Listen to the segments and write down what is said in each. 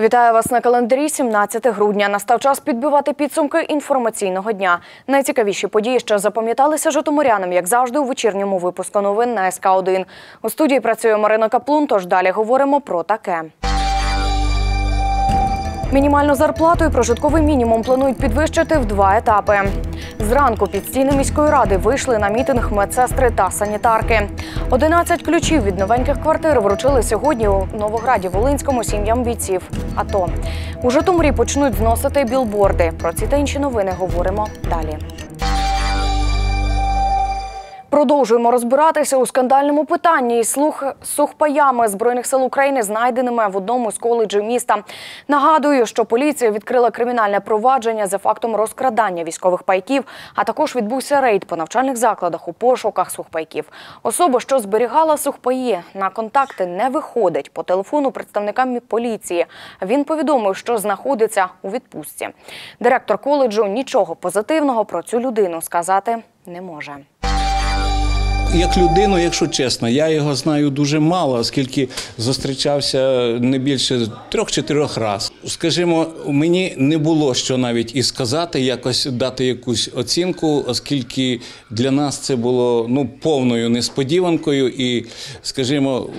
Вітаю вас на календарі 17 грудня. Настав час підбивати підсумки інформаційного дня. Найцікавіші події, що запам'яталися житомирянам, як завжди, у вечірньому випуску новин на СК 1 У студії працює Марина Каплун. Тож далі говоримо про таке. Мінімальну зарплату і прожитковий мінімум планують підвищити в два етапи. Зранку під стіни міської ради вийшли на мітинг медсестри та санітарки. 11 ключів від новеньких квартир вручили сьогодні у Новограді Волинському сім'ям бійців. АТО. у Житомирі почнуть зносити білборди. Про ці та інші новини говоримо далі. Продовжуємо розбиратися у скандальному питанні із слух сухпаями збройних сил України, знайденими в одному з коледжів міста. Нагадую, що поліція відкрила кримінальне провадження за фактом розкрадання військових пайків. А також відбувся рейд по навчальних закладах у пошуках сухпайків. Особа, що зберігала сухпаї, на контакти не виходить по телефону представникам поліції. Він повідомив, що знаходиться у відпустці. Директор коледжу нічого позитивного про цю людину сказати не може. Як людину, якщо чесно, я його знаю дуже мало, оскільки зустрічався не більше трьох-чотирьох разів. Скажімо, мені не було що навіть і сказати, якось дати якусь оцінку, оскільки для нас це було ну повною несподіванкою, і, скажімо,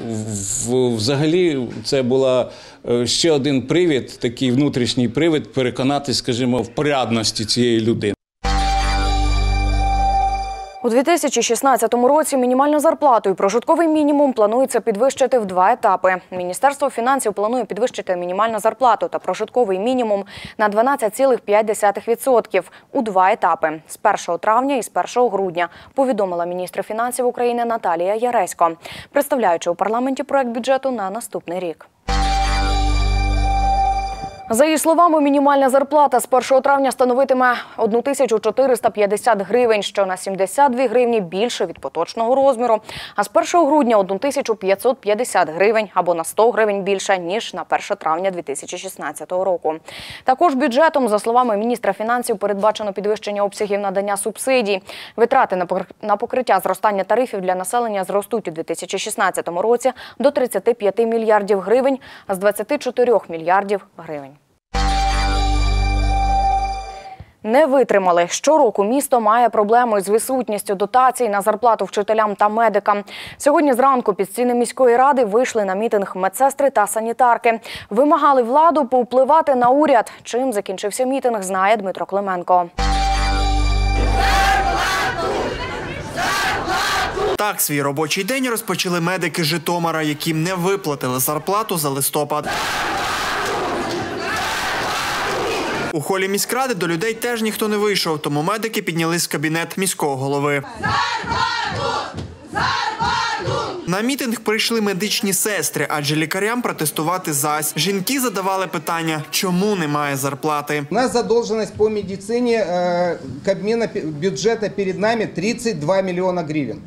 взагалі це була е, ще один привід, такий внутрішній привід, переконатись, скажімо, в порядності цієї людини. У 2016 році мінімальну зарплату і прожитковий мінімум планується підвищити в два етапи. Міністерство фінансів планує підвищити мінімальну зарплату та прожитковий мінімум на 12,5% у два етапи з 1 травня і з 1 грудня, повідомила міністр фінансів України Наталія Яресько, представляючи у парламенті проект бюджету на наступний рік. За її словами, мінімальна зарплата з 1 травня становитиме 1450 гривень, що на 72 гривні більше від поточного розміру. А з 1 грудня 1550 гривень або на 100 гривень більше, ніж на 1 травня 2016 року. Також бюджетом, за словами міністра фінансів, передбачено підвищення обсягів надання субсидій. Витрати на покр- покриття зростання тарифів для населення зростуть у 2016 році до 35 мільярдів гривень, а з 24 мільярдів гривень. Не витримали. Щороку місто має проблеми з відсутністю дотацій на зарплату вчителям та медикам. Сьогодні зранку під стіни міської ради вийшли на мітинг медсестри та санітарки. Вимагали владу повпливати на уряд. Чим закінчився мітинг, знає Дмитро Клименко. Так, свій робочий день розпочали медики Житомира, яким не виплатили зарплату за листопад. У холі міськради до людей теж ніхто не вийшов, тому медики піднялись в кабінет міського голови. На мітинг прийшли медичні сестри, адже лікарям протестувати зась. Жінки задавали питання, чому немає зарплати. У нас задолженность по медицине э, Кабмина пе- бюджета перед нами 32 миллиона гривен.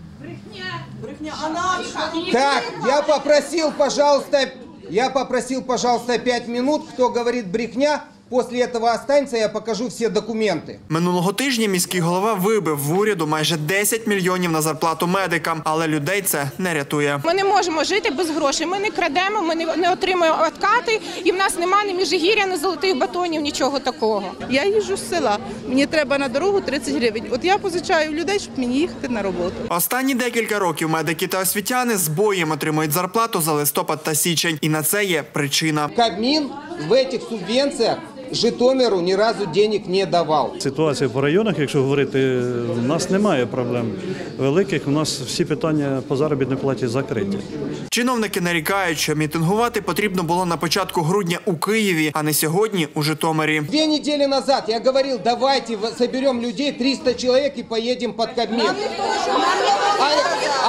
Так, я попросил, пожалуйста, я попросил, пожалуйста, 5 минут. Кто говорит брехня, после этого останется, я покажу все документы. Минулого тижня міський голова вибив в уряду майже 10 мільйонів на зарплату медикам, але людей це не рятує. Ми не можемо жити без грошей. Ми не крадемо, ми не, не отримуємо откати, і в нас немає ні міжгір'я, ні золотих батонів, нічого такого. Я їжджу з села. Мені треба на дорогу 30 гривень. От я позичаю в людей, щоб мені їхати на роботу. Останні декілька років медики та освітяни з боєм отримують зарплату за листопад та січень, і на це є причина. Кабмин в этих субвенциях Житомиру ни разу денег не давал. Ситуація по районах, якщо говорити, у нас немає проблем великих. У нас всі питання по заробітній платі закриті. Чиновники нарікають, що мітингувати потрібно було на початку грудня у Києві, а не сьогодні у Житомирі. Две недели назад я говорил, давайте в- соберем людей, 300 человек и поедем под Кабмин. А,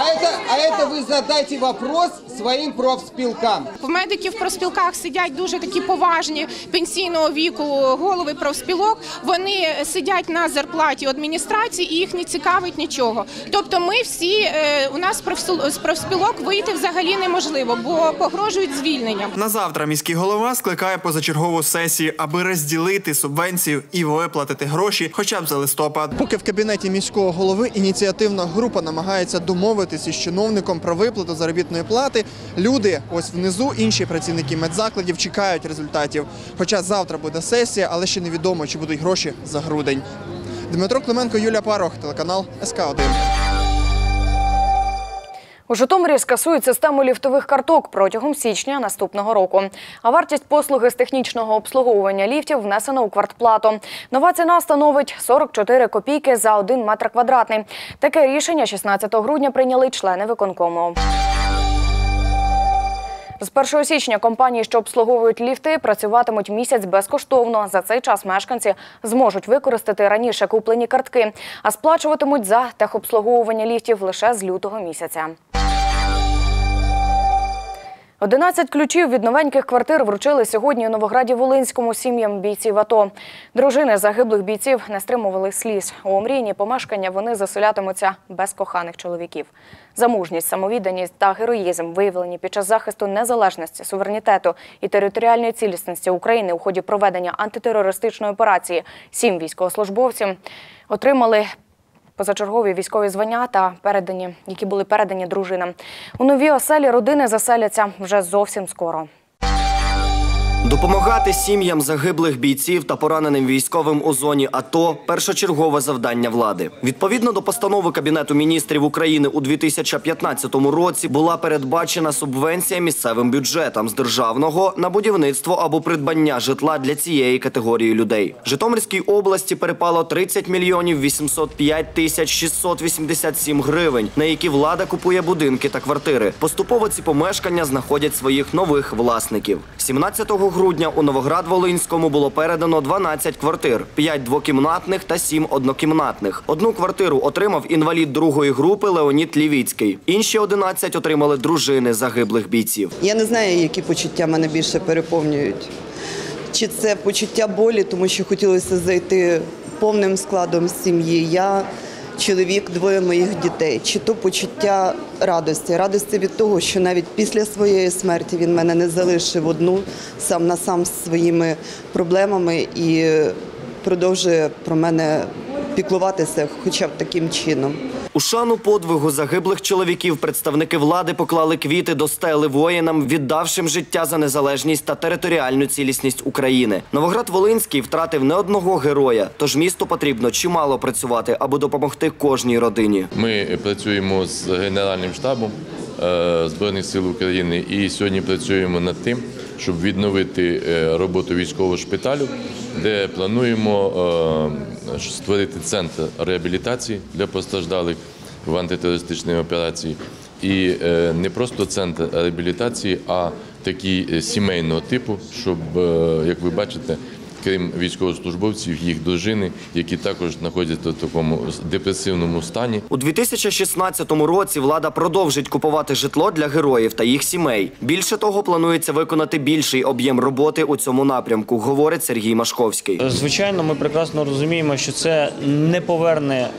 а это, а это вы задайте вопрос своим профспилкам. В медиків в проспілках сидять дуже такі поважні пенсійного віку. обліку голови профспілок, вони сидять на зарплаті адміністрації і їх не цікавить нічого. Тобто, ми всі е, у нас з профспілок вийти взагалі неможливо, бо погрожують звільненням. На завтра міський голова скликає позачергову сесію, аби розділити субвенцію і виплатити гроші хоча б за листопад. Поки в кабінеті міського голови ініціативна група намагається домовитися із чиновником про виплату заробітної плати, люди ось внизу, інші працівники медзакладів чекають результатів. Хоча завтра буде сесія, але ще невідомо, чи будуть гроші за грудень. Дмитро Клименко, Юлія Парох, телеканал СК 1 У Житомирі скасують систему ліфтових карток протягом січня наступного року. А вартість послуги з технічного обслуговування ліфтів внесена у квартплату. Нова ціна становить 44 копійки за 1 метр квадратний. Таке рішення 16 грудня прийняли члени виконкому. З 1 січня компанії, що обслуговують ліфти, працюватимуть місяць безкоштовно. За цей час мешканці зможуть використати раніше куплені картки, а сплачуватимуть за техобслуговування ліфтів лише з лютого місяця. 11 ключів від новеньких квартир вручили сьогодні у Новограді-Волинському сім'ям бійців АТО. Дружини загиблих бійців не стримували сліз. У омрійні помешкання вони заселятимуться без коханих чоловіків. За мужність, самовідданість та героїзм, виявлені під час захисту незалежності, суверенітету і територіальної цілісності України у ході проведення антитерористичної операції, сім військовослужбовців отримали позачергові військові звання та передані, які були передані дружинам. У новій оселі родини заселяться вже зовсім скоро. Допомагати сім'ям загиблих бійців та пораненим військовим у зоні АТО першочергове завдання влади. Відповідно до постанови Кабінету міністрів України у 2015 році була передбачена субвенція місцевим бюджетам з державного на будівництво або придбання житла для цієї категорії людей. Житомирській області перепало 30 мільйонів 805 тисяч 687 гривень, на які влада купує будинки та квартири. Поступово ці помешкання знаходять своїх нових власників. 17 грудня у Новоград-Волинському було передано 12 квартир, 5 двокімнатних та 7 однокімнатних. Одну квартиру отримав інвалід другої групи Леонід Лівіцький. Інші 11 отримали дружини загиблих бійців. Я не знаю, які почуття мене більше переповнюють. Чи це почуття болі, тому що хотілося зайти повним складом сім'ї. Я чоловік, двоє моїх дітей. Чи то почуття радості, радості від того, що навіть після своєї смерті він мене не залишив одну сам на сам з своїми проблемами і продовжує про мене піклуватися, хоча б таким чином. У шану подвигу загиблих чоловіків представники влади поклали квіти до стели воїнам, віддавшим життя за незалежність та територіальну цілісність України. Новоград-Волинський втратив не одного героя, тож місту потрібно чимало працювати, аби допомогти кожній родині. Ми працюємо з Генеральним штабом е, Збройних сил України і сьогодні працюємо над тим, щоб відновити е, роботу військового шпиталю, де плануємо е, створити центр реабілітації для постраждалих в антитерористичній операції. І е, не просто центр реабілітації, а такий е, сімейного типу, щоб, е, як ви бачите, крім військовослужбовців, їх дружини, які також знаходяться в такому депресивному стані. У 2016 році влада продовжить купувати житло для героїв та їх сімей. Більше того, планується виконати більший об'єм роботи у цьому напрямку, говорить Сергій Машковський. Звичайно, ми прекрасно розуміємо, що це не поверне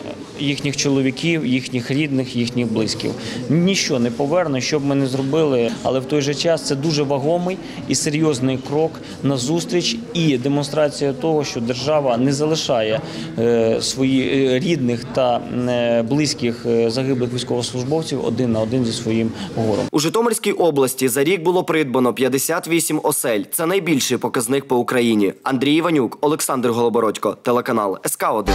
їхніх чоловіків, їхніх рідних, їхніх близьких. Ніщо не поверне, що б ми не зробили, але в той же час це дуже вагомий і серйозний крок на зустріч і демонстрація того, що держава не залишає своїх свої е, рідних та е, близьких е, загиблих військовослужбовців один на один зі своїм гором. У Житомирській області за рік було придбано 58 осель. Це найбільший показник по Україні. Андрій Іванюк, Олександр Голобородько, телеканал СК 1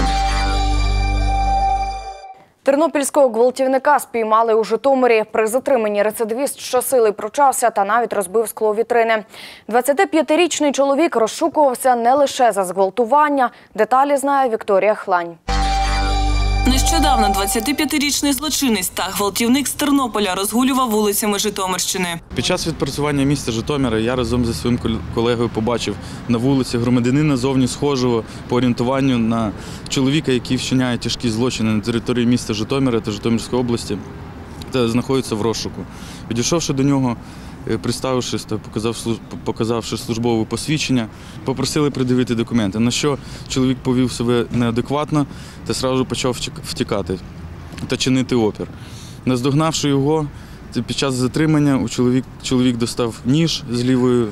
Тернопільського гвалтівника спіймали у Житомирі. При затриманні рецидивіст щосили прочався та навіть розбив скло вітрини. 25-річний чоловік розшукувався не лише за зґвалтування. Деталі знає Вікторія Хлань. Нещодавно 25-річний злочинець та гвалтівник з Тернополя розгулював вулицями Житомирщини. Під час відпрацювання міста Житомира я разом зі своїм колегою побачив на вулиці громадянина зовні схожого по орієнтуванню на чоловіка, який вчиняє тяжкі злочини на території міста Житомира та Житомирської області та знаходиться в розшуку. Підійшовши до нього, представившись та показавши службове посвідчення, попросили придивити документи, на що чоловік повів себе неадекватно та одразу почав втік- втікати та чинити опір. Наздогнавши його, під час затримання у чоловік, чоловік достав ніж з лівої е,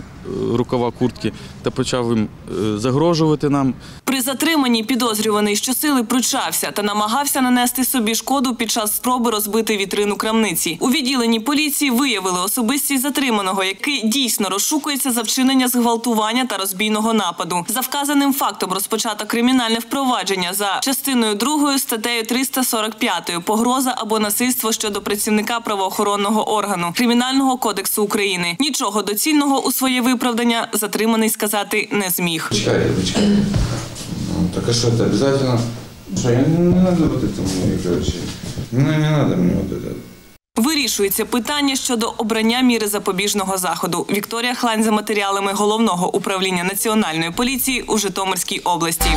рукава куртки та почав їм е, загрожувати нам. При затриманні підозрюваний щосили пручався та намагався нанести собі шкоду під час спроби розбити вітрину крамниці. У відділенні поліції виявили особистість затриманого, який дійсно розшукується за вчинення зґвалтування та розбійного нападу. За вказаним фактом розпочато кримінальне впровадження за частиною 2 статтею 345 погроза або насильство щодо працівника правоохоронного органу Кримінального кодексу України. Нічого доцільного у своє виправдання затриманий сказати не зміг. Чекайте, ви чекайте. Ну, так а что, это обязательно? Что, я не, не надо вот это мне, короче. Ну, не надо мне вот это. Вирішується питання щодо обрання міри запобіжного заходу. Вікторія Хлань за матеріалами головного управління національної поліції у Житомирській області.